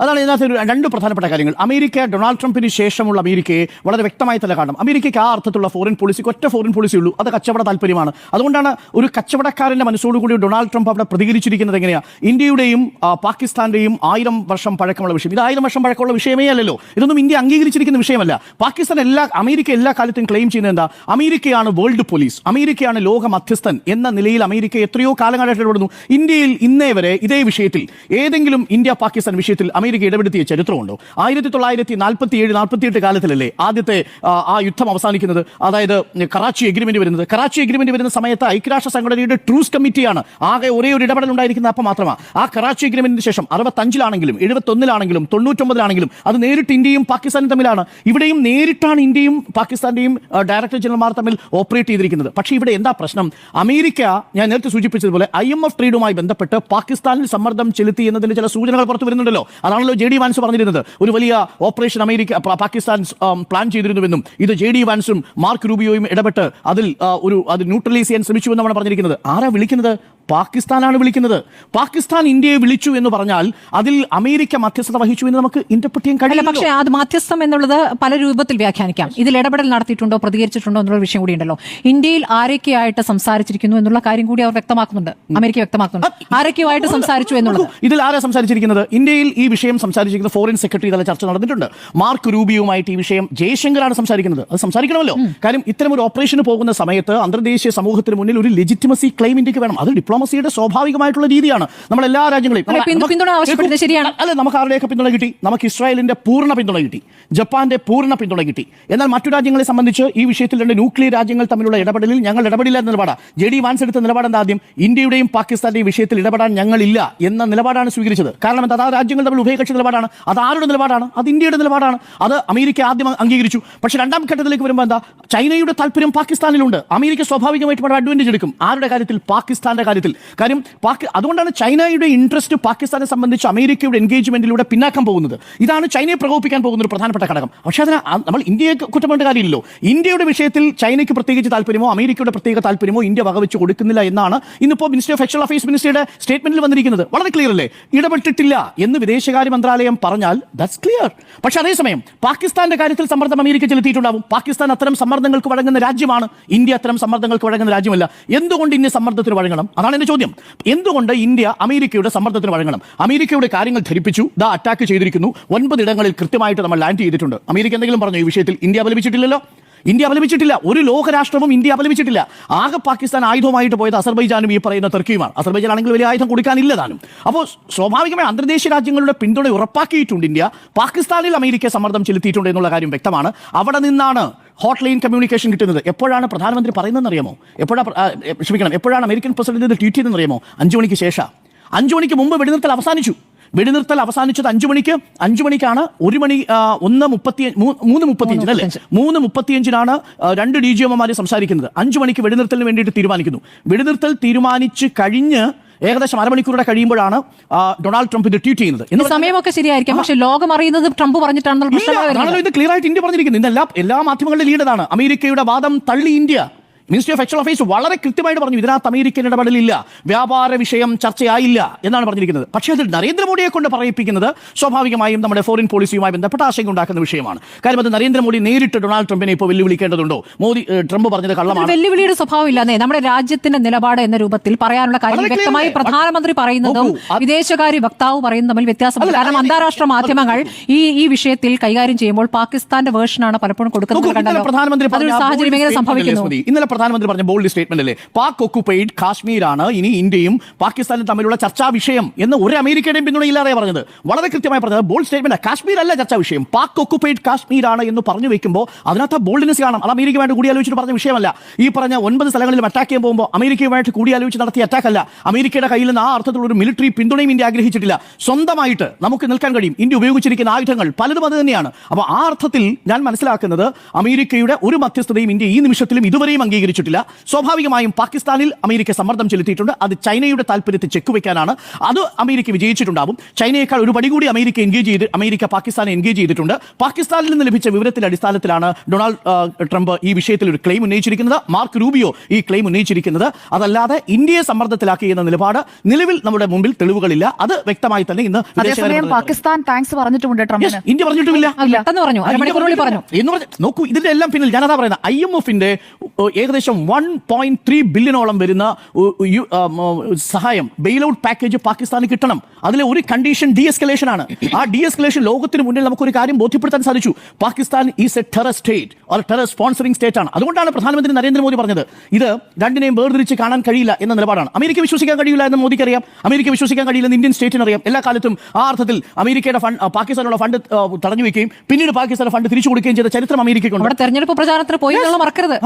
അതാണ് ഇതിനകത്ത് രണ്ട് പ്രധാനപ്പെട്ട കാര്യങ്ങൾ. അമേരിക്ക ഡൊണാൾഡ് ട്രംപിന് ശേഷമുള്ള അമേരിക്കയെ വളരെ വ്യക്തമായി തന്നെ കാണണം. അമേരിക്കയ്ക്ക് ആ അർത്ഥത്തിലുള്ള ഫോറിൻ പോളിസിക്ക് ഒറ്റ ഫോറിൻ പോളിസി ഉള്ളൂ. അത് കച്ചവട താല്പര്യമാണ്. അതുകൊണ്ടാണ് ഒരു കച്ചവടക്കാരന്റെ മനസ്സോടുകൂടി ഡൊണാൾഡ് ട്രംപ് അവിടെ പ്രതികരിച്ചിരിക്കുന്നത് എങ്ങനെയാണ് ഇന്ത്യയുടെയും പാകിസ്ഥാന്റെയും ആയിരം വർഷം പഴക്കമുള്ള വിഷയം. ഇത് ആയിരം വർഷം പഴക്കമുള്ള വിഷയമേ അല്ലല്ലോ. ഇതൊന്നും ഇന്ത്യ അംഗീകരിച്ചിരിക്കുന്ന വിഷയമല്ല. പാകിസ്ഥാൻ എല്ലാ അമേരിക്ക എല്ലാ കാലത്തും ക്ലെയിം ചെയ്യുന്നത് എന്താ? അമേരിക്കയാണ് വേൾഡ് പോലീസ് അമേരിക്കയാണ് ലോക മധ്യസ്ഥൻ എന്ന നിലയിൽ അമേരിക്ക എത്രയോ കാലങ്ങളായിട്ട് ഇടപെടുന്നു ഇന്ത്യയിൽ ഇന്നേ വരെ ഇതേ വിഷയത്തിൽ ഏതെങ്കിലും ഇന്ത്യ പാകിസ്ഥാൻ വിഷയത്തിൽ അമേരിക്ക ഇടപെടുത്തിയ ചരിത്രമുണ്ടോ? ആയിരത്തി തൊള്ളായിരത്തി നാൽപ്പത്തി ഏഴ് നാൽപ്പത്തിയെട്ട് കാലത്തിലല്ലേ ആദ്യത്തെ ആ, ആ യുദ്ധം അവസാനിക്കുന്നത്? അതായത് കറാച്ചി എഗ്രിമെന്റ് വരുന്നത്. കറാച്ചി എഗ്രിമെന്റ് വരുന്ന സമയത്ത് ഐക്യരാഷ്ട്ര സംഘടനയുടെ ട്രൂസ് കമ്മിറ്റിയാണ് ആകെ ഒരേ ഒരു ഇടപെടൽ ഉണ്ടായിരിക്കുന്നത് അപ്പം മാത്രമാണ് ആ കറാച്ചി എഗ്രിമെന്റിന് ശേഷം അറുപത്തഞ്ചിലാണെങ്കിലും എഴുപത്തൊന്നിലാണെങ്കിലും തൊണ്ണൂറ്റൊമ്പതിലാണെങ്കിലും അത് നേരിട്ട് ഇന്ത്യയും പാകിസ്ഥാനും തമ്മിലാണ്. ഇവിടെയും നേരിട്ടാണ് ഇന്ത്യയും പാകിസ്ഥാന്റെയും ഡയറക്ടർ ജനറൽമാർ തമ്മിൽ ഓപ്പറേറ്റ് ചെയ്തിരിക്കുന്നത്. പക്ഷേ ഇവിടെ എന്താ പ്രശ്നം? അമേരിക്ക ഞാൻ നേരത്തെ സൂചിപ്പിച്ചതുപോലെ ഐ എം എഫ് ട്രേഡുമായി ബന്ധപ്പെട്ട് പാകിസ്ഥാനിൽ സമ്മർദ്ദം ചെലുത്തി ചില സൂചനകൾ പുറത്തു വരുന്നുണ്ടല്ലോ. അതാണല്ലോ ജെ ഡി വാൻസ് പറഞ്ഞിരുന്നത്. ഒരു വലിയ ഓപ്പറേഷൻ അമേരിക്ക പാകിസ്ഥാൻ പ്ലാൻ ചെയ്തിരുന്നുവെന്നും ഇത് ജെ ഡി വാൻസും മാർക്ക് റൂബിയോയും ഇടപെട്ട് അതിൽ ഒരു അത് ന്യൂട്രലൈസ് ചെയ്യാൻ ശ്രമിച്ചുവെന്നാണ് പറഞ്ഞിരിക്കുന്നത്. ആരാ വിളിക്കുന്നത്? പാകിസ്ഥാനാണ് വിളിക്കുന്നത്. പാകിസ്ഥാൻ ഇന്ത്യയെ വിളിച്ചു എന്ന് പറഞ്ഞാൽ അതിൽ അമേരിക്ക മധ്യസ്ഥത വഹിച്ചു എന്ന് നമുക്ക് ഇന്റർപ്രറ്റ് ചെയ്യാൻ കഴിയില്ല പക്ഷേ അത് മധ്യസ്ഥം എന്നുള്ളത് പല രൂപത്തിൽ വ്യാഖ്യാനിക്കാം. ഇതിൽ ഇടപെടൽ നടത്തിയിട്ടുണ്ടോ പ്രതികരിച്ചിട്ടുണ്ടോ എന്നുള്ള വിഷയം കൂടി ഉണ്ടല്ലോ. ഇന്ത്യയിൽ ആരൊക്കെയായിട്ട് സംസാരിച്ചിരിക്കുന്നു എന്നുള്ള കാര്യം കൂടി അവർ വ്യക്തമാക്കുന്നുണ്ട്. അമേരിക്ക വ്യക്തമാക്കുന്നുണ്ട്. ആരൊക്കെയായിട്ട് സംസാരിച്ചു എന്നുള്ളത്? ഇതിൽ ആരാ സംസാരിച്ചിരിക്കുന്നത്? ഇന്ത്യയിൽ ഈ വിഷയം സംസാരിച്ചിരിക്കുന്നത് ഫോറിൻ സെക്രട്ടറി തല ചർച്ച നടന്നിട്ടുണ്ട്. മാർക്ക് റൂബിയുമായിട്ട് ഈ വിഷയം ജയശങ്കറാണ് സംസാരിക്കുന്നത്. അത് സംസാരിക്കണമല്ലോ. കാര്യം ഇത്തരം ഒരു ഓപ്പറേഷന് പോകുന്ന സമയത്ത് അന്തർദേശീയ സമൂഹത്തിന് മുന്നിൽ ഒരു ലെജിറ്റിമസി ക്ലെയിം ഇന്ത്യയ്ക്ക് വേണം. അത് ഡിപ്ലോമസി ഡിപ്ലോമസിയുടെ സ്വാഭാവികമായിട്ടുള്ള രീതിയാണ് നമ്മൾ എല്ലാ രാജ്യങ്ങളെയും ശരിയാണ്. അല്ല നമുക്ക് ആരുടെയൊക്കെ പിന്തുണ കിട്ടി? നമുക്ക് ഇസ്രായേലിന്റെ പൂർണ പിന്തുണ കിട്ടി. ജപ്പാന്റെ പൂർണ പിന്തുണ കിട്ടി. എന്നാൽ മറ്റു രാജ്യങ്ങളെ സംബന്ധിച്ച് ഈ വിഷയത്തിൽ രണ്ട് ന്യൂക്ലിയർ രാജ്യങ്ങൾ തമ്മിലുള്ള ഇടപെടലിൽ ഞങ്ങൾ ഇടപെടില്ല എന്ന നിലപാടാണ് ജെ ഡി വാൻസ് എടുത്ത നിലപാടെന്താ ആദ്യം? ഇന്ത്യയുടെയും പാകിസ്ഥാന്റെയും വിഷയത്തിൽ ഇടപെടാൻ ഞങ്ങളില്ല എന്ന നിലപാടാണ് സ്വീകരിച്ചത്. കാരണം എന്താ? അതാ ആ രാജ്യങ്ങൾ തമ്മിൽ ഉഭയകക്ഷി നിലപാടാണ്. അത് ആരുടെ നിലപാടാണ്? അത് ഇന്ത്യയുടെ നിലപാടാണ്. അത് അമേരിക്ക ആദ്യം അംഗീകരിച്ചു. പക്ഷേ രണ്ടാം ഘട്ടത്തിലേക്ക് വരുമ്പോൾ എന്താ? ചൈനയുടെ താല്പര്യം പാകിസ്ഥാനിലുണ്ട്. അമേരിക്ക സ്വാഭാവികമായിട്ടും അഡ്വാന്റേജ് എടുക്കും. ആരുടെ കാര്യത്തിൽ? പാകിസ്ഥാന്റെ കാര്യത്തിൽ. കാര്യം പാകി അതുകൊണ്ടാണ് ചൈനയുടെ ഇൻട്രസ്റ്റ് പാകിസ്ഥാനെ സംബന്ധിച്ച് അമേരിക്കയുടെ എൻഗേജ്മെന്റിലൂടെ പിന്നാക്കം പോകുന്നത്. ഇതാണ് ചൈനയെ പ്രകോപിപ്പിക്കാൻ പോകുന്ന ഒരു പ്രധാനപ്പെട്ട ഘടകം. പക്ഷേ അതിന് നമ്മൾ ഇന്ത്യയെ കുറ്റപ്പെട്ട കാര്യമില്ലല്ലോ. ഇന്ത്യയുടെ വിഷയത്തിൽ ചൈനയ്ക്ക് പ്രത്യേകിച്ച് താല്പര്യമോ അമേരിക്കയുടെ പ്രത്യേക താല്പര്യമോ ഇന്ത്യ വകവെച്ച് കൊടുക്കുന്നില്ല എന്നാണ് ഇന്നിപ്പോൾ മിനിസ്റ്റർ ഓഫ് എക്സ്റ്റേണൽ അഫയേഴ്സ് മിനിസ്റ്ററുടെ സ്റ്റേറ്റ്മെന്റിൽ വന്നിരിക്കുന്നത്. വളരെ ക്ലിയർ അല്ലേ? ഇടപെട്ടിട്ടില്ല എന്ന് വിദേശകാര്യ മന്ത്രാലയം പറഞ്ഞാൽ ദാറ്റ്സ് ക്ലിയർ പക്ഷേ അതേസമയം പാകിസ്ഥാന്റെ കാര്യത്തിൽ സമ്മർദ്ദം അമേരിക്ക ചെലുത്തിയിട്ടുണ്ടാവും. പാകിസ്ഥാൻ അത്തരം സമ്മർദ്ദങ്ങൾക്ക് വഴങ്ങുന്ന രാജ്യമാണ്. ഇന്ത്യ അത്തരം സമ്മർദ്ദങ്ങൾക്ക് വഴങ്ങുന്ന രാജ്യമല്ല. എന്തുകൊണ്ട് ഇന്ത്യ സമ്മർദ്ദത്തിന് വഴങ്ങണം? അതാണ് എന്റെ ചോദ്യം. എന്തുകൊണ്ട് ഇന്ത്യ അമേരിക്കയുടെ സമ്മർദ്ദത്തിന് വഴങ്ങണം? അമേരിക്കയുടെ കാര്യങ്ങൾ ധരിപ്പിച്ചു ദ അറ്റാക്ക് ചെയ്തിരിക്കുന്നു. ഒൻപതിടങ്ങളിൽ കൃത്യമായിട്ട് നമ്മൾ ലാൻഡ് ചെയ്തിട്ടുണ്ട്. അമേരിക്ക എന്തെങ്കിലും പറഞ്ഞു? ഈ വിഷയത്തിൽ ഇന്ത്യ അപലപിച്ചിട്ടില്ലല്ലോ? ഇന്ത്യ അപലപിച്ചിട്ടില്ല. ഒരു ലോകരാഷ്ട്രവും ഇന്ത്യ അപലപിച്ചിട്ടില്ല. ആകെ പാകിസ്ഥാൻ ആയുധമായിട്ട് പോയത് അസർബൈജാനും ഈ പറയുന്ന തുർക്കിയുമാണ്. അസർബൈജാൻ ആണെങ്കിൽ വലിയ ആയുധം കൊടുക്കാനില്ല താനും. അപ്പോൾ സ്വാഭാവികമായി അന്തർദേശീയ രാജ്യങ്ങളുടെ പിന്തുണ ഉറപ്പാക്കിയിട്ടുണ്ട് ഇന്ത്യ. പാകിസ്ഥാനിൽ അമേരിക്ക സമ്മർദ്ദം ചെലുത്തിയിട്ടുണ്ട് എന്നുള്ള കാര്യം വ്യക്തമാണ്. അവിടെ നിന്നാണ് ഹോട്ട് ലൈൻ കമ്മ്യൂണിക്കേഷൻ കിട്ടുന്നത്. എപ്പോഴാണ് പ്രധാനമന്ത്രി പറയുന്നതെന്ന് അറിയാമോ എപ്പോഴാണ് ക്ഷമിക്കണം. എപ്പോഴാണ് അമേരിക്കൻ പ്രസിഡന്റ് ഇത് ട്വീറ്റ് ചെയ്തെന്ന് അറിയാമോ അഞ്ചു മണിക്ക് ശേഷം. അഞ്ചു മണിക്ക് മുമ്പ് വെടിനിർത്തൽ അവസാനിച്ചു. വെടിനിർത്തൽ അവസാനിച്ചത് അഞ്ചു മണിക്ക്. അഞ്ചു മണിക്കാണ് ഒരു മണി ഒന്ന് മുപ്പത്തി മൂന്ന് മുപ്പത്തിയഞ്ചിന് അല്ലേ? മൂന്ന് മുപ്പത്തിയഞ്ചിനാണ് രണ്ട് ഡി ജി എമ്മമാർ സംസാരിക്കുന്നത്. അഞ്ചു മണിക്ക് വെടിനിർത്തലിന് വേണ്ടിയിട്ട് തീരുമാനിക്കുന്നു. വെടിനിർത്തൽ തീരുമാനിച്ച് കഴിഞ്ഞ് ഏകദേശം അരമണിക്കൂറുടെ കഴിയുമ്പോഴാണ് ഡൊണാൾഡ് ട്രംപ് ഇത് ട്വീറ്റ് ചെയ്യുന്നത്. സമയമൊക്കെ ശരിയായിരിക്കും. പക്ഷേ ലോകം അറിയുന്നത് ട്രംപ് പറഞ്ഞിട്ടാണെന്നുള്ള പ്രശ്നമാണ് ഇത് ക്ലിയർ ആയിട്ട് ഇന്ത്യ പറഞ്ഞിരിക്കുന്നത് ഇന്ന് എല്ലാ എല്ലാ മാധ്യമങ്ങളുടെ ലീഡറാണ് അമേരിക്കയുടെ വാദം തള്ളി India. Ministry of external affairs വളരെ കൃത്യമായിട്ട് പറഞ്ഞു ഇതിനകത്ത് അമേരിക്കൻ ഇടപെടലില്ല വ്യാപാര വിഷയം ചർച്ചയായില്ല എന്നാണ് പറഞ്ഞിരിക്കുന്നത്. പക്ഷേ അത് നരേന്ദ്രമോദിയെ കൊണ്ട് പറയിപ്പിക്കുന്നത് സ്വാഭാവികമായും നമ്മുടെ ഫോറിൻ പോളിസിയുമായി ബന്ധപ്പെട്ട ആശങ്ക ഉണ്ടാക്കുന്ന വിഷയമാണ്. കാര്യം അത് നരേന്ദ്രമോദി നേരിട്ട് ഡൊണാൾഡ് ട്രംപിനെ ഇപ്പോൾ വെല്ലുവിളിക്കേണ്ടതുണ്ടോ? മോദി ട്രംപ് പറഞ്ഞത് കള്ളമാണ്. വെല്ലുവിളിയുടെ സ്വഭാവം ഇല്ലാതെ നമ്മുടെ രാജ്യത്തിന്റെ നിലപാട് എന്ന രൂപത്തിൽ പറയാനുള്ള കാര്യം വ്യക്തമായി പ്രധാനമന്ത്രി പറയുന്നതും വിദേശകാര്യ വക്താവ് പറയുന്നതും തമ്മിൽ വ്യത്യാസമുണ്ട്. കാരണം അന്താരാഷ്ട്ര മാധ്യമങ്ങൾ ഈ ഈ വിഷയത്തിൽ കൈകാര്യം ചെയ്യുമ്പോൾ പാകിസ്ഥാന്റെ വേർഷനാണ് പലപ്പോഴും കൊടുക്കുന്നത് കണ്ടല്ലോ. പ്രധാനമന്ത്രി സാഹചര്യം എങ്ങനെ സംഭവിക്കുന്നു? ഇന്നലെ പ്രധാനമന്ത്രി പറഞ്ഞ ബോൾഡ് സ്റ്റേറ്റ്മെന്റ് അല്ലേ? പാക് ഒക്കുപൈഡ് കാശ്മീരാണ് ഇനി ഇന്ത്യയും പാകിസ്ഥാനും തമ്മിലുള്ള ചർച്ചാ വിഷയം എന്ന് ഒരു അമേരിക്കയുടെയും പിന്തുണയില്ലാതെ പറഞ്ഞത്. വളരെ കൃത്യമായി പറഞ്ഞത് ബോൾഡ് സ്റ്റേറ്റ്മെന്റ് കാശ്മീർ അല്ല ചർച്ചാ വിഷയം. പാക് ഒക്കുപൈഡ് കാശ്മീരാണ് എന്ന് പറഞ്ഞു വെക്കുമ്പോൾ അതിനകത്ത് ബോൾഡ്നെസ് കാണാം അത് അമേരിക്കയുമായിട്ട് കൂടിയാലോചിച്ചിട്ട് പറഞ്ഞ വിഷയമല്ല. ഈ പറഞ്ഞ ഒൻപത് സ്ഥലങ്ങളിലും അറ്റാക്ക് ചെയ്യാൻ പോകുമ്പോൾ അമേരിക്കയുമായിട്ട് കൂടിയാലോചിച്ച് നടത്തിയ അറ്റാക്ക് അല്ല. അമേരിക്കയുടെ കയ്യിൽ നിന്ന് ആ അർത്ഥത്തിലുള്ള ഒരു മിലിറ്ററി പിന്തുണയും ഇന്ത്യ ആഗ്രഹിച്ചിട്ടില്ല. സ്വന്തമായിട്ട് നമുക്ക് നിൽക്കാൻ കഴിയും. ഇന്ത്യ ഉപയോഗിച്ചിരിക്കുന്ന ആയുധങ്ങൾ പലതും അത് തന്നെയാണ്. അപ്പോൾ ആ അർത്ഥത്തിൽ ഞാൻ മനസ്സിലാക്കുന്നത് അമേരിക്കയുടെ ഒരു മധ്യസ്ഥതയും ഇന്ത്യ ഈ നിമിഷത്തിലും ഇതുവരെയും അംഗീകരിച്ചിട്ടില്ല സ്വാഭാവികമായും പാകിസ്ഥാനിൽ അമേരിക്ക സമ്മർദ്ദം ചെലുത്തിയിട്ടുണ്ട്. അത് ചൈനയുടെ താല്പര്യത്തെ ചെക്ക് വെക്കാനാണ്. അത് അമേരിക്ക വിജയിച്ചിട്ടുണ്ടാവും. ചൈനയേക്കാൾ ഒരു പടി കൂടി അമേരിക്ക എൻഗേജ് ചെയ്ത് അമേരിക്ക പാകിസ്ഥാനെ എൻഗേജ് ചെയ്തിട്ടുണ്ട്. പാകിസ്ഥാനിൽ നിന്ന് ലഭിച്ച വിവരത്തിന്റെ അടിസ്ഥാനത്തിലാണ് ഡൊണാൾഡ് ട്രംപ് ഈ വിഷയത്തിൽ ഒരു ക്ലെയിം ഉന്നയിച്ചിരിക്കുന്നത്. മാർക്ക് റൂബിയോ ഈ ക്ലെയിം ഉന്നയിച്ചിരിക്കുന്നത്. അതല്ലാതെ ഇന്ത്യയെ സമ്മർദ്ദത്തിലാക്കി എന്ന നിലപാട് നിലവിൽ നമ്മുടെ മുമ്പിൽ തെളിവുകളില്ല. അത് വ്യക്തമായി തന്നെ ഇന്ന് പാകിസ്ഥാൻ താങ്ക്സ് ട്രംപിന്. ഇന്ത്യ പറഞ്ഞിട്ടുമില്ല. പറഞ്ഞു. നോക്കൂ ഇതിന്റെ എല്ലാം പിന്നിൽ ഞാനതാ പറയുന്നത്. ഐ എം എഫിന്റെ ഏകദേശം വൺ പോയിന്റ് ത്രീ ബില്യണോളം വരുന്ന സഹായം ബെയിൽ ഔട്ട് പാക്കേജ് പാകിസ്ഥാന് കിട്ടണം. അതിലെ ഒരു കണ്ടീഷൻ ഡി എസ്കലേഷൻ ആണ്. ആ ഡി എസ്കലേഷൻ ലോകത്തിന് മുന്നിൽ നമുക്കൊരു കാര്യം ബോധ്യപ്പെടുത്താൻ സാധിച്ചു. Pakistan is a terror state or terror sponsoring state ആണ്. അതുകൊണ്ടാണ് പ്രധാനമന്ത്രി നരേന്ദ്രമോദി പറഞ്ഞത്. ഇത് രണ്ടിനെയും വേർതിരിച്ച് കാണാൻ കഴിയില്ല എന്ന നിലപാടാണ്. അമേരിക്ക വിശ്വസിക്കാൻ കഴിയില്ല എന്ന് മോദിക്ക് അറിയാം അമേരിക്ക വിശ്വസിക്കാൻ കഴിയില്ലെന്ന് ഇന്ത്യൻ സ്റ്റേറ്റിന് അറിയാം എല്ലാ കാലത്തും ആ അർത്ഥത്തിൽ അമേരിക്കയുടെ ഫണ്ട് പാകിസ്ഥാനുള്ള ഫണ്ട് തടഞ്ഞു വെക്കുകയും പിന്നീട് പാകിസ്ഥാൻ ഫണ്ട് തിരിച്ചു കൊടുക്കുകയും ചെയ്ത ചരിത്രം അമേരിക്കയ്ക്കുണ്ട്. തെരഞ്ഞെടുപ്പ് പ്രചാരണത്തിന് പോയി മറക്കരുത്.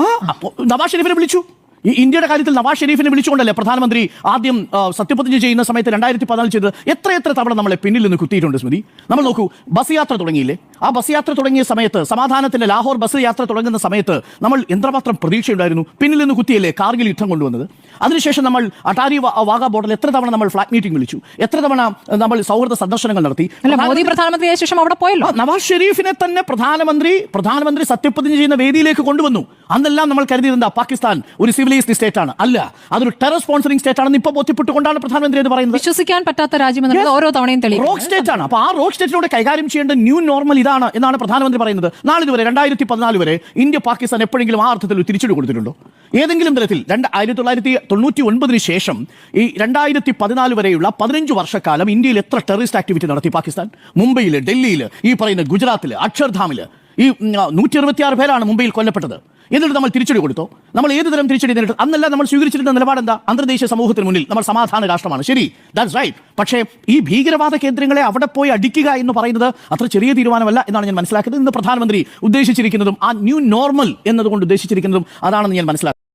നവാസ് ഷെരീഫിനെ വിളിച്ചു. ഈ ഇന്ത്യയുടെ കാര്യത്തിൽ നവാസ് ഷെരീഫിനെ വിളിച്ചുകൊണ്ടല്ലേ പ്രധാനമന്ത്രി ആദ്യം സത്യപ്രതിജ്ഞ ചെയ്യുന്ന സമയത്ത് രണ്ടായിരത്തി പതിനാല് ചെയ്തത് എത്ര എത്ര തവണ നമ്മളെ പിന്നിൽ നിന്ന് കുത്തിയിട്ടുണ്ട് സ്മൃതി? നമ്മൾ നോക്കൂ ബസ് യാത്ര തുടങ്ങിയില്ലേ? ആ ബസ് യാത്ര തുടങ്ങിയ സമയത്ത് സമാധാനത്തിന്റെ ലാഹോർ ബസ് യാത്ര തുടങ്ങുന്ന സമയത്ത് നമ്മൾ എന്ത്രമാത്രം പ്രതീക്ഷയുണ്ടായിരുന്നു. പിന്നിൽ നിന്ന് കുത്തിയല്ലേ കാർഗിൽ യുദ്ധം കൊണ്ടുവന്നത്? അതിനുശേഷം നമ്മൾ അട്ടാരി വാഗ ബോർഡിൽ എത്ര തവണ നമ്മൾ ഫ്ലാഗ് മീറ്റിംഗ് വിളിച്ചു? എത്ര തവണ നമ്മൾ സൗഹൃദ സന്ദർശനങ്ങൾ നടത്തി? മോദി പ്രധാനമന്ത്രിയായ ശേഷം അവിടെ പോയല്ലോ? നവാസ് ഷെരീഫിനെ തന്നെ പ്രധാനമന്ത്രി പ്രധാനമന്ത്രി സത്യപ്രതിജ്ഞ ചെയ്യുന്ന വേദിയിലേക്ക് കൊണ്ടുവന്നു. അന്നെല്ലാം നമ്മൾ കരുതിയിരുന്ന പാകിസ്ഥാൻ ഒരു സിവിലൈസ്ഡ് സ്റ്റേറ്റ് ആണ് അല്ല അതൊരു ടെറർ സ്പോൺസറിംഗ് സ്റ്റേറ്റ് ആണെന്ന് ഇപ്പൊ ബോധ്യപ്പെട്ടുകൊണ്ടാണ് പ്രധാനമന്ത്രി എന്ന് പറയുന്നത്. വിശ്വസിക്കാൻ പറ്റാത്ത രാജ്യം ഓരോ തവണയും റോക്ക് സ്റ്റേറ്റ് ആണ് അപ്പൊ ആ റോക്ക് സ്റ്റേറ്റിനോട് കൈകാര്യം ചെയ്യേണ്ട ന്യൂ നോർമൽ ഇതാണ് എന്നാണ് പ്രധാനമന്ത്രി പറയുന്നത്. നാളിതുവരെ രണ്ടായിരത്തി പതിനാല് വരെ ഇന്ത്യ പാകിസ്ഥാൻ എപ്പോഴെങ്കിലും ആ അർത്ഥത്തിൽ തിരിച്ചടി കൊടുത്തിട്ടുണ്ടോ? ഏതെങ്കിലും തരത്തിൽ രണ്ട് ആയിരത്തി തൊള്ളായിരത്തി തൊണ്ണൂറ്റി ഒൻപതിന് ശേഷം ഈ രണ്ടായിരത്തി പതിനാല് വരെയുള്ള പതിനഞ്ച് വർഷക്കാലം ഇന്ത്യയിൽ എത്ര ടെററിസ്റ്റ് ആക്ടിവിറ്റി നടത്തി പാകിസ്ഥാൻ? മുംബൈയിൽ ഡൽഹിയിൽ ഈ പറയുന്ന ഗുജറാത്തിൽ അക്ഷർധാമിൽ ഈ നൂറ്റി അറുപത്തിയാറ് പേരാണ് മുംബൈയിൽ കൊല്ലപ്പെട്ടത്. എന്നിട്ട് നമ്മൾ തിരിച്ചടി കൊടുത്തോ. നമ്മൾ ഏത് തരം തിരിച്ചടി നേരിട്ടു? അന്നല്ല നമ്മൾ സ്വീകരിച്ചിരുന്ന നിലപാട് എന്താ അന്തർദേശീയ സമൂഹത്തിന് മുന്നിൽ. നമ്മൾ സമാധാന രാഷ്ട്രമാണ്. ശരി ദാറ്റ്സ് റൈറ്റ് പക്ഷേ ഈ ഭീകരവാദ കേന്ദ്രങ്ങളെ അവിടെ പോയി അടിക്കുക എന്ന് പറയുന്നത് അത്ര ചെറിയ തീരുമാനമല്ല എന്നാണ് ഞാൻ മനസ്സിലാക്കുന്നത്. ഇന്ന് പ്രധാനമന്ത്രി ഉദ്ദേശിച്ചിരിക്കുന്നതും ആ ന്യൂ നോർമൽ എന്നതുകൊണ്ട് ഉദ്ദേശിച്ചിരിക്കുന്നതും അതാണെന്ന് ഞാൻ മനസ്സിലാക്കുന്നത്.